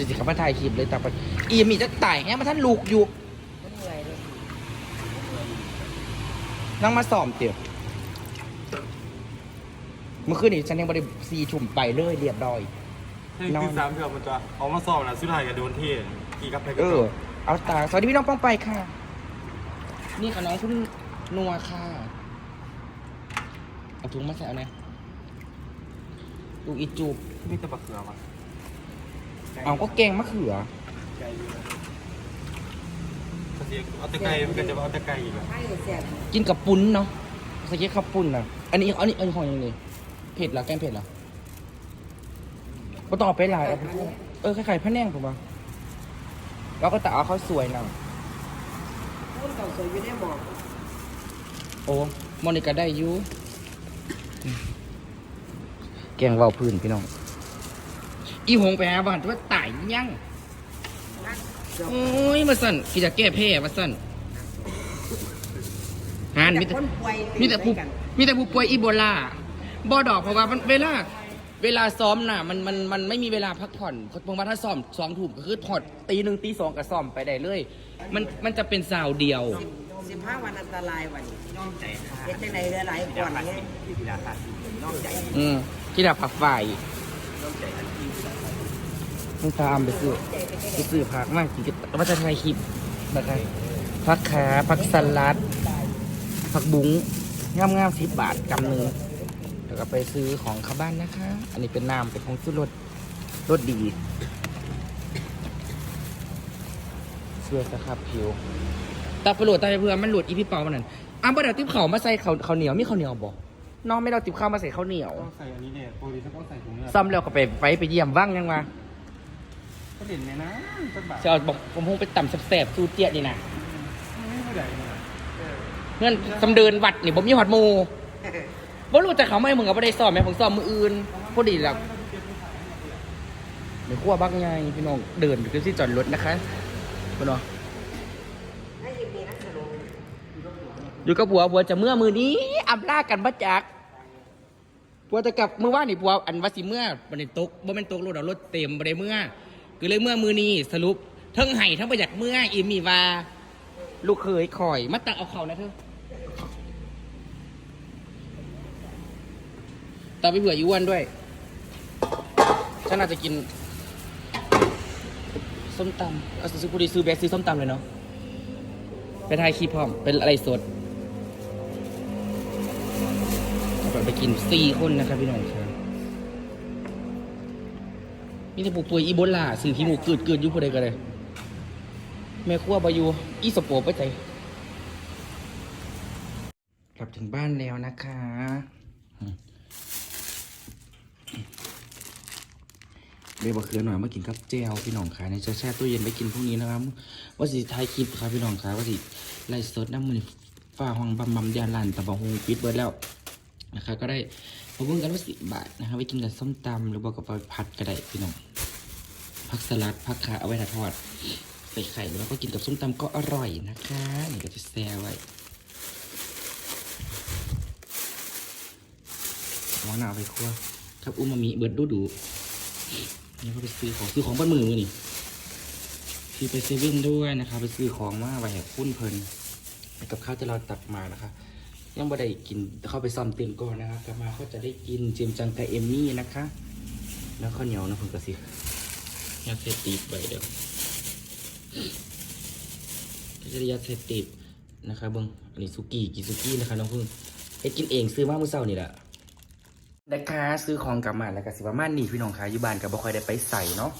ดี๋ยวสิขับมาถ่ายคลิปเลยแต่ปะอีมีจะตายแฮะมาท่านลูกอยู่มันเหนื่อยเลยนั่งมาซ้อมเตี๋ยวเมื่อคืนนี้ฉันยังบริซีชุ่มไปเลยเรียบร้อย ให้คือสามเถื่อมันจะเอามาสอบนะสุดท้ายกับโดนเทกี่กับไปกัเออ เอาตาสวัสดีพี่น้องป้องไปค่ะ นี่กับน้องคุณนัวค่ะ เอาถุงมาใส่เอาหน่อยลูกอีจูบนี่จะบักเขือมา เอาก็แกงมะเขือก็สิเอาแตะไก่มันก็จะเอาแตะไก่อีกอะให้แซ่บกินกับปุ้นเนาะสเก็ตข้าวปุ้นนะอันนี้อันนี้อันนี้ของยังไงเผ็ดเหรอแกงเผ็ดเหรอก็ต้องเอาไปหลายเอาไปเออคล้ายๆพะแนงผมว่าแล้วก็แต่เอาข้าวสวยนะพูดเก่าสวยอยู่ได้หมอกโอ้มอนิกาได้อยูอืมแกงเว่าพื้นพี่น้อง อีหงไปหาบ้านว่าตายยังนักเกือบโอ้ยมาสั่นกิจะแก้แพ้มาสั่นหานมีแต่แต่คนป่วยมีแต่ผู้กันมีแต่ผู้ป่วยอีโบลาบอดอกเพราะว่ามันเวลาเวลาซ้อมน่ะมันมันมันไม่มีเวลาพักผ่อนเพราะว่าถ้าซ้อมสองทุ่มก็คือถอดตีหนึ่งตีสองก็ซ้อมไปได้เลย มันมันจะเป็นสาวเดียวสิบห้าวันอันตรายวันน้องใจเฮ็ดจังไดเรือหลายก่อนเนี่ยอืมที่ดาผักไฟ มึงตามไปซื้อไปซื้อผักมากกินกับว่าจะถ่ายคลิปนะครับผักขาผักสลัด ผักบุ้งงามงามสิบบาทกำหนึ่งแล้วก็ไปซื้อของข้าบ้านนะคะ อันนี้เป็นน้ำเป็นของซื้อรสรสดี เสื้อสครับผิวตาปโหลดตาเพื่อมันหลุดอีพี่เปามันนั่นอ้าวบ่เดี๋ยวติ๊บเขามาใส่เขาเขาวเหนียวมีข้าวเหนียวบอก น้องไม่ได้เอาติ๊บข้าวมาใส่ข้าวเหนียวต้องใส่อันนี้เนี่ยปกติถ้าต้องใส่ถุงเนี่ยซ้ำแล้วก็ไปไปไปเยี่ยมว่างยังมาก็เด่นเลยนะสักบาทจะเอาบอกผมคงไปต่ำแสบๆซูเจียนี่นะไม่เท่าไหร่เนี่ยเงื่อนสำเดินวัดนี่ผมมีหอดหมูบ่รู้แต่เขาไม่มึงกับไม่ได้สอบแม่ผมสอบมืออื่นพอดีแล้วในขั้วบักไงพี่น้องเดินอยู่ที่จอดรถนะคะพี่น้องให้ยิมีนักสนุกอยู่กับผัวผัวจะเมื่อมือนี้อำลากันบัจัก ผัวจะกลับเมื่อวานนี่ผัวอันว่าสิเมื่อบันไดตกบ่แม่นตกรถเอารถเต็มบันไดเมื่อก็เลยเมื่อมือนี้สรุปทั้งไห้ทั้งประหยัดเมื่ออีมีว่า ลูกเคยคอยมาตักเอาเขานะเธอตาไปเบื่ออีอ้วนด้วยฉันอาจจะกินส้มตำเอาซื้อพอดีซื้อแบกซื้อส้มตำเลยเนาะไปถ่ายคลิปพร้อมเป็นอะไรสดเรา ไปกินสี่คนนะครับพี่น้องครับนี่จะปลูกป่วยอีโบลาสื่อขี้หมูเกิดเกิดอยุคใดกันเลยแม่ครัวบายูอีสโปไปใจกลับถึงบ้านแล้วนะคะเดี๋วบะเขือหน่อยมากินกับเจลพี่น้องค่ะในแช่ตู้เย็นไว้กินพรุ่งนี้นะครับว่าสิท้ายคลิปครับพี่น้องครับว่าสิไล่สดน้ำมือฝ้าห้องบำบำยาลันตะบะฮงปิดเบิดแล้ว นะครับก็ได้มาเบิ่งกันว่าสิบบาทนะครับไว้กินกับส้มตำหรือว่ากับผัดก็ได้พี่น้องผักสลัดผักขาเอาไว้ทอดใส่ไข่แล้วก็กินกับส้มตำก็อร่อยนะคะนี่ก็จะแซ่ไว้หวานเอาไปคั่วครับอุ้มมามิเบิร์ดดูดูนี่ก็ไปซื้อของซื้อของบ้านมือมือนี่ที่ไปเซเว่นด้วยนะคะ ไปซื้อของมาไว้ให้คุ้นเพลินกับข้าวที่เราตักมานะคะ ยังไม่ได้กินเข้าไปซ่อมเต็มก่อนนะคะกลับมาก็จะได้กินเจมจังกับเอมมี่นะคะ แล้วข้าวเหนียวนะผมกระซิยัดเสตีบไปเดี๋ยวก็จะได้ยัดเสตีบนะคะเบิ้งอันนี้สุกี้กินสุกี้นะคะน้องพึ่งไปกินเองซื้อมาเมื่อเช้านี่แหละนะคะซื้อของกลับมาแล้วก็สิประมาณนี้พี่น้องคะอยู่บ้านกับบ่ค่อยได้ไปใส่เนาะ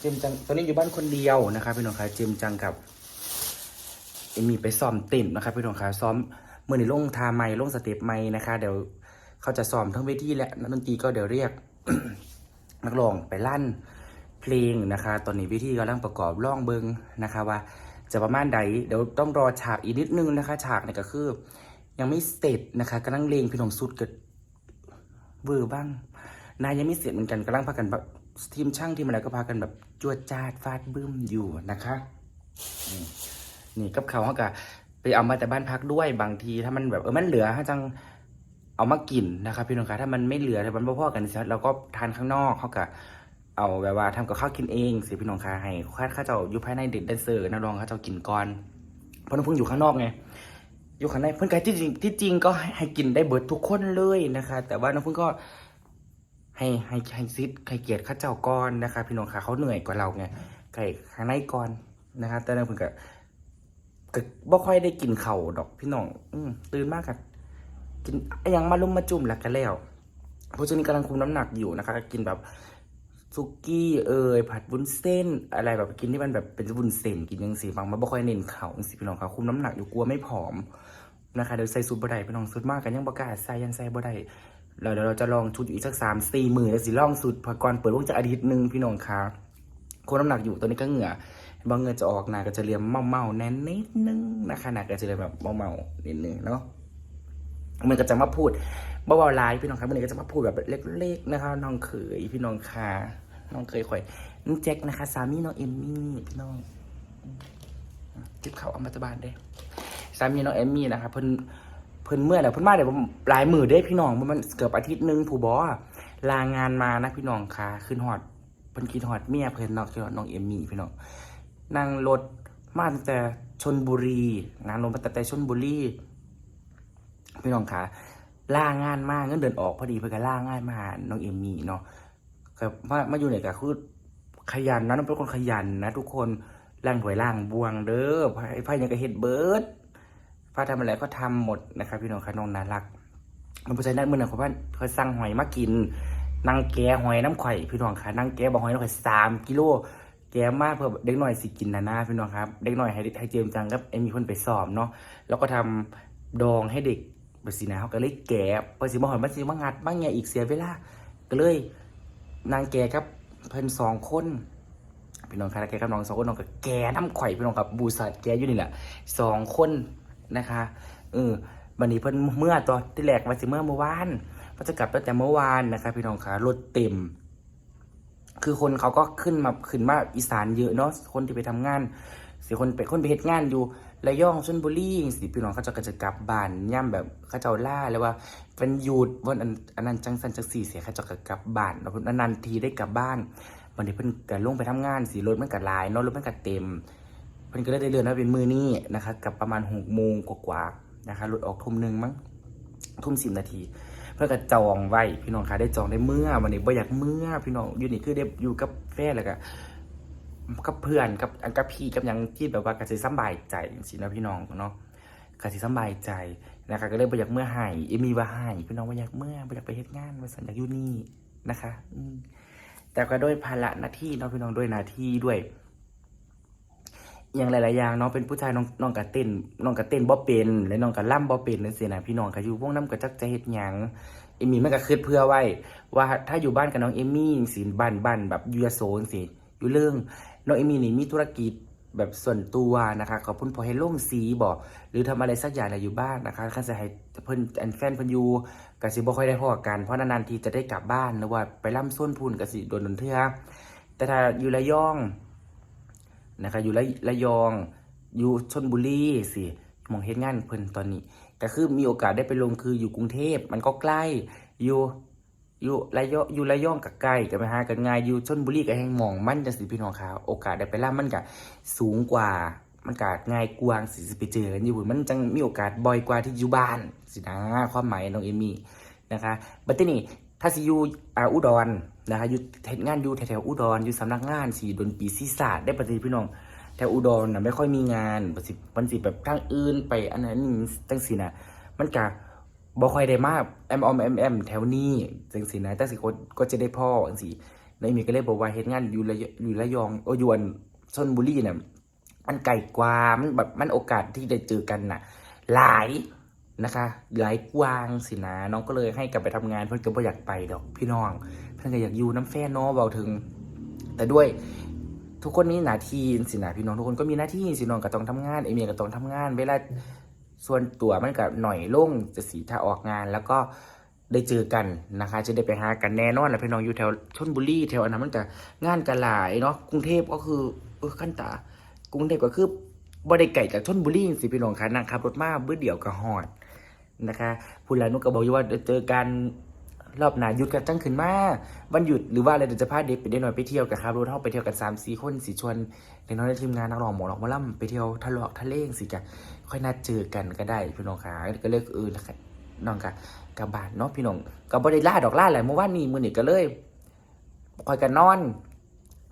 เจมจังตอนนี้อยู่บ้านคนเดียวนะครับพี่น้องคะเจมจังกับ อมี่ไปซ้อมเต้นนะครับพี่น้องคะซ้อมเมื่อในลงทาไม้ลงสเต็ปไม้นะคะ เดี๋ยวเขาจะซ้อมทั้งเวทีและนักดนตรีก็เดี๋ยวเรียกนักร้องไปลั่นเพลงนะคะ ตอนนี้วิธีกำลังประกอบร่องเบิงนะคะว่าจะประมาณใดเดี๋ยวต้องรอฉากอีกนิดนึงนะคะ ฉากเนี่ยก็คือ ยังไม่เสร็จนะคะกำลังเลงพี่น้องสุดเกิดเวอร์บ้าง นายยังไม่เสร็จเหมือนกันกำลังพากันแบบทีมช่างทีมอะไรก็พากันแบบจวดจ้าดฟาดบึ้มอยู่นะคะอื นี่กับเขาเขาก็ไปเอามาแต่บ้านพักด้วยบางทีถ้ามันแบบเออมันเหลือถ้าจังเอามากินนะครับพี่น้องคะถ้ามันไม่เหลือแต่มันบ่อกันเสร็จเราก็ทานข้างนอกเขาก็เอาแบบว่าทำกับข้าวกินเองสิพี่น้องคะให้ข้าข้าเจ้าอยู่ภายในเด็กแดนเซอร์นักร้องข้าเจ้ากินก่อนเพราะน้องเพิ่งอยู่ข้างนอกไงอยู่ข้างในเพื่อนก็ที่จริงที่จริงก็ให้ให้กินได้เบิดทุกคนเลยนะคะ แต่ว่าน้องเพิ่งก็ให้ให้ให้ซิดให้เกียรติข้าเจ้าก่อนนะคะ พี่น้องคะเขาเหนื่อยกว่าเราไงไก่ข้างในก่อนนะคะ แต่น้องเพิ่งก็ ก็บ่ค่อยได้กินเข่าดอกพี่น้อง อืตื่นมากกันกินยังมาลุ่มมาจุ่มแล้วกันแล้วเพราะช่วงนี้กำลังคุมน้ำหนักอยู่นะคะก็กินแบบซุกี้เอ่ยผัดวุ้นเส้น อะไรแบบกินที่มันแบบเป็นวุ้นเส้นกินยังสีบางมาบ่ค่อยเน้นเข่าสิพี่น้องค่ะคุมน้ำหนักอยู่กลัวไม่ผอมนะคะเดี๋ยวใส่สูตรบ่ได้พี่น้องสูตรมากกันยังบ่กล้าใส่ยังใส่บ่ได้แล้วเดี๋ยวเราจะลองชุดอยู่อีกสักสามสี่หมื่นแล้วสิลองสูตรพอก่อนเปิดวงจะอาทิตย์หนึ่งพี่น้องค่ะคุมน้ำหนักอยู่ตอนนี้ก็เหงื่อ บางเงื่อจะออกหนาก็จะเรียมเมาๆแน่นนิดนึงนะคะหนาก็จะเรียมแบบเมาๆนิดนึงเนาะมันก็จะมาพูดเบาๆไลฟ์พี่น้องครับวันนี้ก็จะมาพูดแบบเล็กๆนะคะน้องเขยพี่น้องคาน้องเคยข่อยน้องแจ็คนะคะ สามีน้องเอมมี่พี่น้องจิบเขาอมตะบานได้สามีน้องเอมมี่นะคะเพิ่นเพิ่นเมื่อแล้วเพิ่นมาเดี๋ยวหลายมือเด้พี่น้องมันเกือบอาทิตย์นึงผู้บอลางานมานะพี่น้องค่ะขึ้นฮอดเพิ่นคิดฮอดเมียเพิ่นนาะคือน้องเอมมี่พี่น้อง นั่งรถมาตั้งแต่ชนบุรีนางลงมาตั้งแต่ชนบุรีพี่น้องคะล่างานมากเงินเดือนออกพอดีเพื่อก็ล่างานมาน้องเอมมี่เนาะก็มามาอยู่เนี่ยก็คือขยันนะน้องเป็นคนขยันนะทุกคนล่างถวยล่างบวงเด้อพ่ไพ่ยังก็เฮ็ดเบิร์ดพ่ทำอะไรก็ทำหมดนะครับ พี่น้องคะน้องน่ารัก มันเพราะฉะนั้นเมื่อไหร่เขาว่าเขาสั่งหอยมากินนางแกหอยน้ำข่อยพี่น้องคะนางแกบอกหอยน้ำข่อยสามกิโล แกมากเพื่อเด็กหน่อยสิกินนะนะพี่น้องครับ เด็กหน่อยให้ให้เจมส์จังกับเอ็มีคนไปสอบเนาะแล้วก็ทำดองให้เด็กบสินะเขาก็เลยแกะพอสิมาหอยมาสิมางัดบ้างไงอีกเสียเวลาก็เลยนางแกครับเพิ่นสองคนพี่น้องคะแกกับน้องสองคนน้องก็แกน้ำข่อยพี่น้องกับบูสัตแก่อยู่นี่แหละสองคนนะคะเออวันนี้เพิ่นเมื่อตอนที่แรกวัสิเมื่อเมื่อวานก็จะกลับตั้งแต่เมื่อวานนะคะพี่น้องคะรถเต็ม คือคนเขาก็ขึ้นมาขึ้นมาอีสานเยอะเนาะคนที่ไปทำงานสิคนไปคนไปเฮ็ดงานอยู่ระยองชลบุรีสิพี่น้องเขาจะก็จะกลับบ้านย่ำแบบเขาเจ้าล่าแล้วว่าเป็นหยุดวันอันนั้นจังสันจังสี่เสียเขาจะก็กลับบ้านแล้วนานๆทีได้กลับบ้านวันนี้เพิ่นก็ลงไปทำงานสิรถมันก็หลายเนาะรถมันก็เต็มเพิ่นก็ได้เรือนว่าเป็นมือนี้นะคะกับประมาณหกโมงกว่าๆนะคะรถออกทุ่มหนึ่งมั้งทุ่มสิบนาที เพื่อก็จองไว้พี่น้องคะได้จองได้เมื่อวันนี้บ่อยากเมื่อพี่น้องอยู่นี่คือได้อยู่กับแฟนแล้วก็กับเพื่อนกับอันกับพี่กับยังที่แบบว่ากสิสำบายใจสินะพี่น้องเนาะกสิสำบายใจนะคะก็เลยบ่อยากเมื่อให้เอมีว่าให้พี่น้องบ่อยากเมื่อบ่อยากไปเฮ็ดงานว่สันอยากอยู่นี่นะคะ อืแต่ก็ด้วยภาระหน้าที่เนาะพี่น้องด้วยหน้าที่ด้วย อย่างหลาย ๆ อย่างเนาะเป็นผู้ชายน้องน้องกะเต้นน้องกะเต้นบ่เป็นและน้องกะล่ำบ่เป็นนั่นสินะพี่น้องก็อยู่วงน้ำกะจักจะเฮ็ดหยังเอมี่มันก็คิดเพื่อไว้ ว่าถ้าอยู่บ้านกับน้องเอมี่สิบ้านบ้านแบบยูยโซนสิอยู่เรื่องน้องเอมี่นี่มีธุรกิจแบบส่วนตัวนะคะขอบคุณพอให้ลงสีบอกหรือทำอะไรสักอย่างอะไรอยู่บ้านนะคะคันจะให้เพิ่นอันแฟนเพิ่นอยู่กสิบ่ค่อยได้พอกันเพราะนานๆทีจะได้กลับบ้านหรือว่าไปล่ำส้นพูนกสิโดนโดนเทื่อแต่ถ้าอยู่ระยอง นะคะอยู่ระระยอง อยู่ชนบุรีสิมองเฮ็ดงานเพิ่นตอนนี้ก็คือมีโอกาสได้ไปลงคืออยู่กรุงเทพมันก็ใกล้อยู่อยู่ระยองอยู่ระยองกับใกล้กันไปหากันง่ายอยู่ชนบุรีกับแห่งหมองมันจังสิพี่น้องค่ะโอกาสได้ไปล่ามันก็สูงกว่ามันก็ง่ายกว่าสิสิไปเจอกันอยู่มันจังมีโอกาสบ่อยกว่าที่อยู่บ้านสินะความหมายน้องเอมี่นะคะบัดทีนี้ถ้าสิอยู่อุดร นะคะอยู่เฮ็ดงานอยู่แถวๆอุดรอยู่สำนักงานสิดนปีศีศาสตร์ได้ปฏิพี่น้องแถวอุดรน่ะไม่ค่อยมีงานปสิมันสิแบบทางอื่นไปอันนั้นนี่จังสินะมันกะบ่ค่อยได้มากแอมออมแอมแอมแถวนี้จังสินะแต่สิคนก็จะได้พ่อจังสิในมีก็เลยบอกว่าเฮ็ดงานอยู่ระยอยู่ระยองโอยวนชนบุรีเนี่ยมันไกลกว่ามันแบบมันโอกาสที่ได้เจอกันน่ะ หลายนะคะ หลายกว้างสินะน้องก็เลยให้กลับไปทำงานเพื่อนก็บ่อยากไปดอกพี่น้อง เพื่อนก็อยากอยู่น้ำแฟนเนาะเบาถึง แต่ด้วยทุกคนมีหน้าที่สินะพี่น้องทุกคนก็มีหน้าที่สิน้องก็ต้องทำงานเอเมียก็ต้องทำงาน เวลาส่วนตัวมันก็หน่อยลงจะสีถ้าออกงานแล้วก็ได้เจอกันนะคะ จะได้ไปหากันแน่นอนแหละพี่น้องอยู่แถวชนบุรีแถวอันนั้นมันก็งานกันหลายเนาะกรุงเทพก็คือเออขั้นตากรุงเทพก็คือบ่ได้ไก่จากชนบุรีสิพี่น้องค่ะนั่งขับรถมาเบื่อเดียวก็ฮอดนะคะพูดแล้วนุกก็บอกอยู่ว่าเดี๋ยวเจอกัน รอบหนาหยุดกันจังขึ้นมาวันหยุดหรือว่าอะไรเดี๋ยวจะพาเด็กไปได้หน่อยไปเที่ยวกับครับรถเท่าไปเที่ยวกันสามสี่คนสี่ชวนเด็กน้อยในทีมงานนักร้องหมอหลอกมาล่ำไปเที่ยวทะเลาะทะเลงสิจ้ะค่อยนัดเจอกันก็ได้พี่น้องค่ะก็เลิกเออนะคะน้องกะกับบ้านเนาะพี่น้องกับบริล่าดอกล่าแหละเมื่อวานนี้มือนี่ก็เลยคอยกันนอน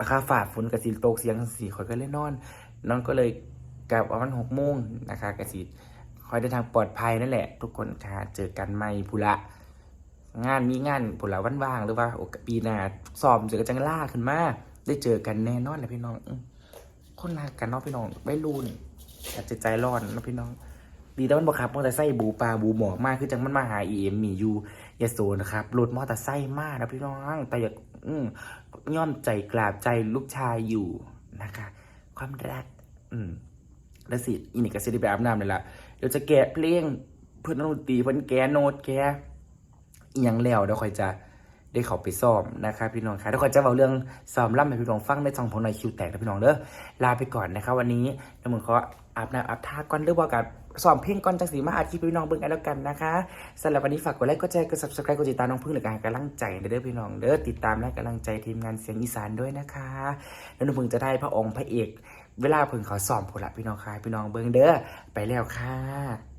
นะคะฝ่าฝนกับสีโตกเสียงสีคอยก็เลยนอนน้องก็เลยกลับประมาณหกโมงนะคะกสิคอยเดินทางปลอดภัยนั่นแหละ ทุกคนค่ะเจอกันใหม่พุละ งานมีงานพุละวันว่างหรือว่าโอกาปีหน้าสอบเจอกันจังล่าขึ้นมาได้เจอกันแน่นอนเลยพี่น้องคนรักกันเนาะพี่น้องไม่รู้นี่อากจะใจร้อนนะพี่น้อง ดีแต่มันบอกครับมอเตอร์ไซค์บูปลาบูหมอกมากคือจังมันมาหาเอ็มมีอยู่ยาโซนะครับรถมอเตอร์ไซค์มากนะพี่น้องแต่อยากอืย่อมใจกราบใจลูกชายอยู่นะคะ ความรักอืมแล้วสิอีนี่ก็สิได้ไปอาบน้ำเลยล่ะเดี๋ยวจะแกะเพลงเพื่อนดนตรีเพื่อนแกะโน้ตแกะ อีหยังแล้วเดี๋ยวค่อยจะได้เขาไปซ้อมนะคะพี่น้องค่ะเดี๋ยวค่อยจะเอาเรื่องซ้อมล่ำให้พี่น้องฟังในช่องของนายคิวแตกนะพี่น้องเด้อลาไปก่อนนะคะวันนี้น้ำมึงขออาบน้ำอาบท่าก่อนหรือว่ากับซ้อมเพลงก่อนจังสีมาอาทิตย์พี่น้องเบิ่งกันแล้วกันนะคะสำหรับวันนี้ฝากกดไลค์กดแชร์กด subscribe กดติดตามน้องพึ่งหรือการกำลังใจเด้อพี่น้องเด้อติดตามและกำลังใจทีมงานเสียงอีสานด้วยนะคะแล้วน้องพึ่งจะได้พระองค์พระเอก เวลาพึ่งเขาซ้อมผลละพี่น้องค่ะพี่น้องเบิ่งเด้อไปแล้วค่ะ